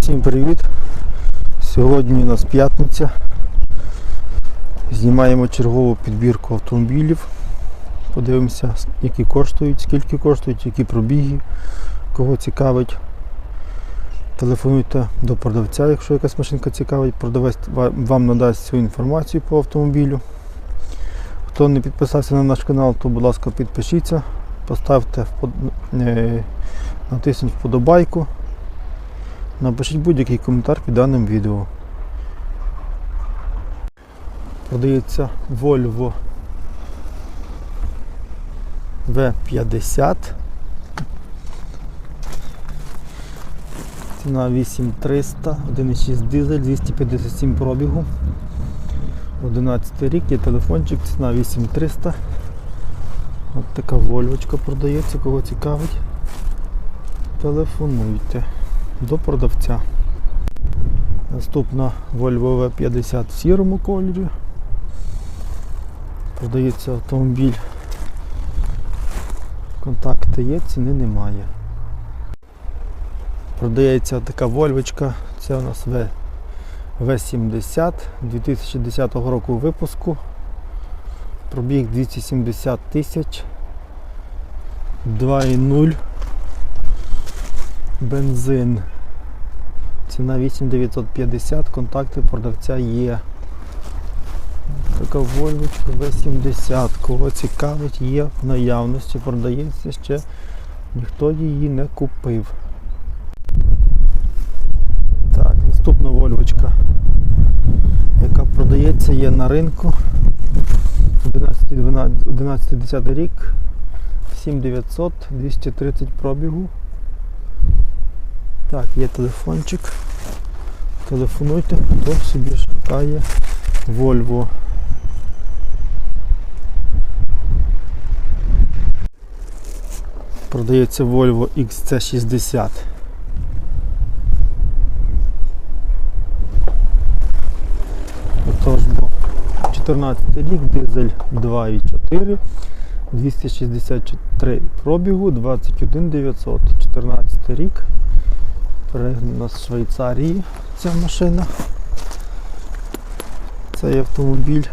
Всім привіт! Сьогодні у нас п'ятниця. Знімаємо чергову підбірку автомобілів. Подивимося, які коштують, скільки коштують, які пробіги, кого цікавить. Телефонуйте до продавця, якщо якась машинка цікавить, продавець вам надасть всю інформацію по автомобілю. Хто не підписався на наш канал, то будь ласка підпишіться, поставте е, натисніть вподобайку. Напишіть будь-який коментар під даним відео. Продається Volvo V50. Ціна 8300, 1,6 дизель, 257 пробігу. 11 рік, є телефончик, ціна 8300. От така вольвочка продається, кого цікавить. Телефонуйте до продавця. Наступна Volvo V50 в сірому кольорі. Продається автомобіль. Контакти є, ціни немає. Продається така Вольвочка, це у нас V, V70 2010 року випуску. Пробіг 270 тисяч. 2,0 бензин. Ціна 8950, контакти продавця є. Така Вольвочка V70. Кого цікавить, є в наявності, продається ще, ніхто її не купив. Так, наступна Вольвочка, яка продається, є на ринку. 11-10 рік, 7900, 230 пробігу. Так, є телефончик. Телефонуйте, хто собі шукає Volvo. Продається Volvo XC60. Отож, бо 14 рік, дизель 2,4, 263 пробігу, 21 900, 14 рік. Перегнана з Швейцарії ця машина. Цей автомобіль.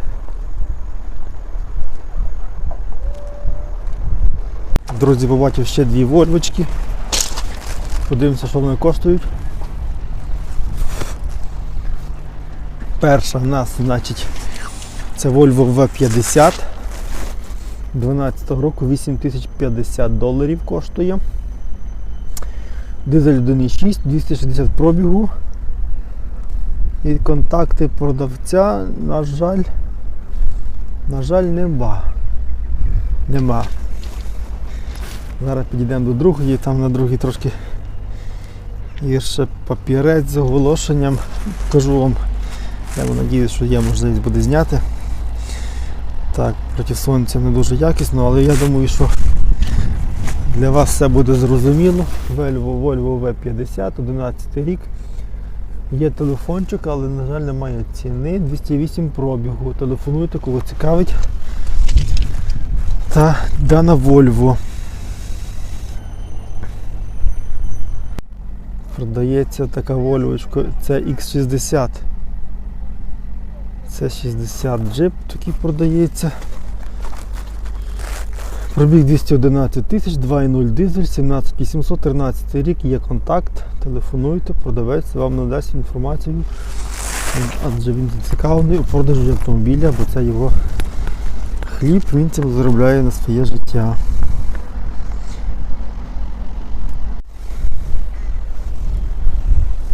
Друзі, побачив ще дві вольвочки. Подивимося, що вони коштують. Перша в нас, значить, це Volvo V50. 12 року 8050 доларів коштує. Дизель 1.6, 260 пробігу. І контакти продавця, на жаль, на жаль, нема. Нема. Зараз підійдемо до другої, там на другій трошки гірше папірець з оголошенням. Кажу вам, я сподіваюся, що є можливість буде зняти. Так, проти сонця не дуже якісно, але я думаю, що для вас все буде зрозуміло. Volvo, Volvo V50, 11 рік. Є телефончик, але, на жаль, немає ціни. 208 пробігу. Телефонуйте, кого цікавить. Та дана Volvo. Продається така Volvo, це X60. Це 60 джип такий продається. Пробіг 211 тисяч, 2,0 дизель, 17813 рік, є контакт, телефонуйте, продавець вам надасть інформацію, адже він зацікавлений у продажі автомобіля, бо це його хліб, він цим заробляє на своє життя.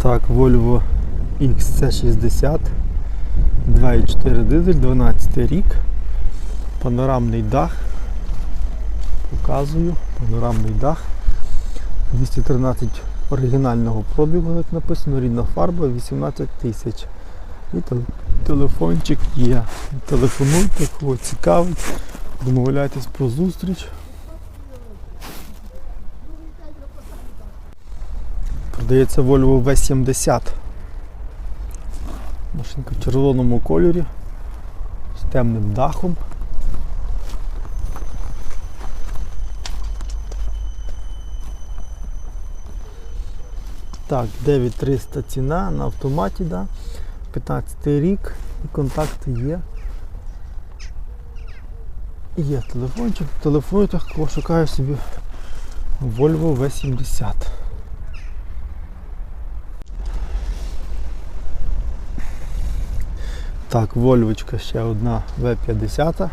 Так, Volvo XC60, 2,4 дизель, 12 рік, панорамний дах. Показую, панорамний дах. 213 оригінального пробігу, як написано, рідна фарба, 18 тисяч. І телефончик є. Телефонуйте, кого цікавить, домовляйтесь про зустріч. Продається Volvo V70. Машинка в червоному кольорі з темним дахом. Так, 9300 ціна на автоматі, да. 15 рік і контакти є. Є телефончик, телефонуйте, кого шукаю собі Volvo V70. Так, Вольвочка ще одна V50.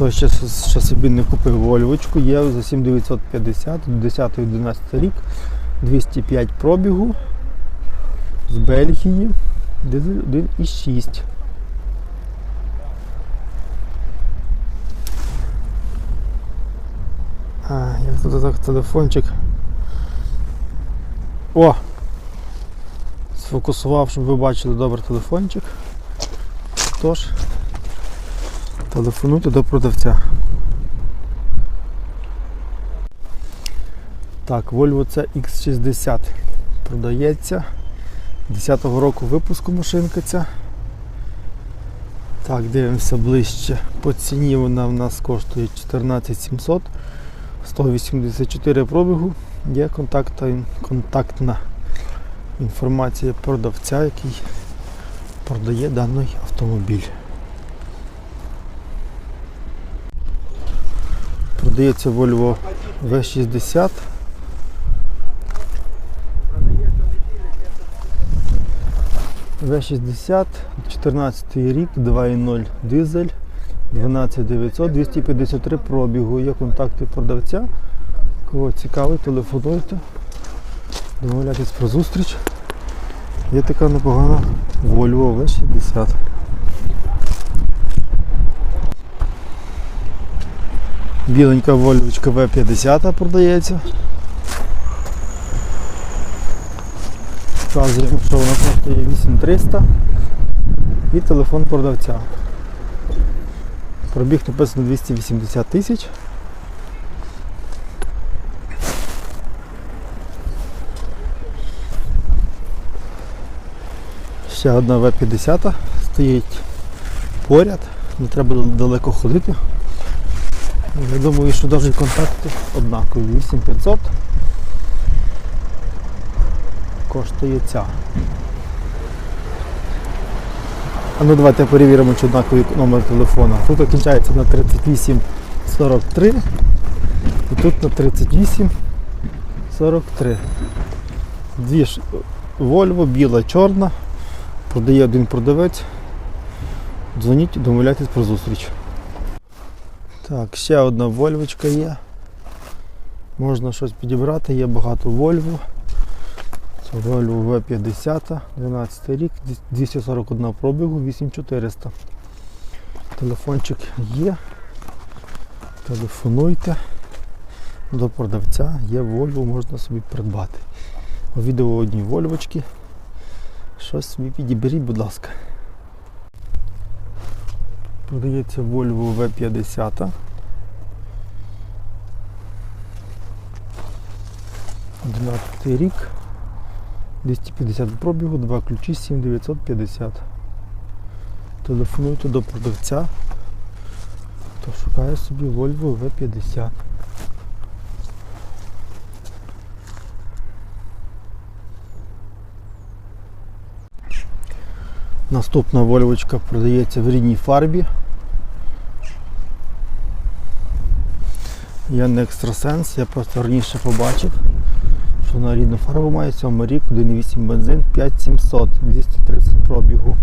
Хто ще, ще собі не купив Вольвочку, є за 7950, 10-11 рік, 205 пробігу з Бельгії, дизель 1,6. А, як тут так телефончик. О! Сфокусував, щоб ви бачили добре телефончик. Тож, телефонуйте до продавця. Так, Volvo це X60 продається. 10-го року випуску машинка ця. Так, дивимося ближче. По ціні вона в нас коштує 14700, 184 пробігу. Є контакта, контактна інформація продавця, який продає даний автомобіль. Продається Volvo V60. В60, 14 рік, 2.0 дизель, 12900, 253 пробігу. Є контакти продавця. Кого цікавить, телефонуйте. Домовляйтесь про зустріч. Є така непогана Volvo V60. Біленька Вольвочка V50 продається. Вказуємо, що вона коштує 8300 і телефон продавця. Пробіг написано 280 тисяч. Ще одна В50 стоїть поряд, не треба далеко ходити. Я думаю, що навіть контакти однакові. 8500 коштує ця. А ну давайте перевіримо, чи однаковий номер телефона. Тут кінчається на 3843 і тут на 3843. Дві ж Volvo, біла, чорна. Продає один продавець. Дзвоніть, домовляйтесь про зустріч. Так, ще одна Вольвочка є. Можна щось підібрати, є багато Volvo. Це Volvo V50, 12 рік, 241 пробігу, 8400. Телефончик є. Телефонуйте до продавця, є Volvo, можна собі придбати. У відео одні Вольвочки. Щось собі підіберіть, будь ласка. Продається Volvo V50. 11 рік. 250 пробігу, два ключі, 7950. Телефонуйте до продавця, хто шукає собі Volvo V50. Наступна вольвочка продається в рідній фарбі. Я не екстрасенс, я просто раніше побачив, що на рідну фарбу має сьомий рік, 1,8 бензин, 5700, 230 пробігу.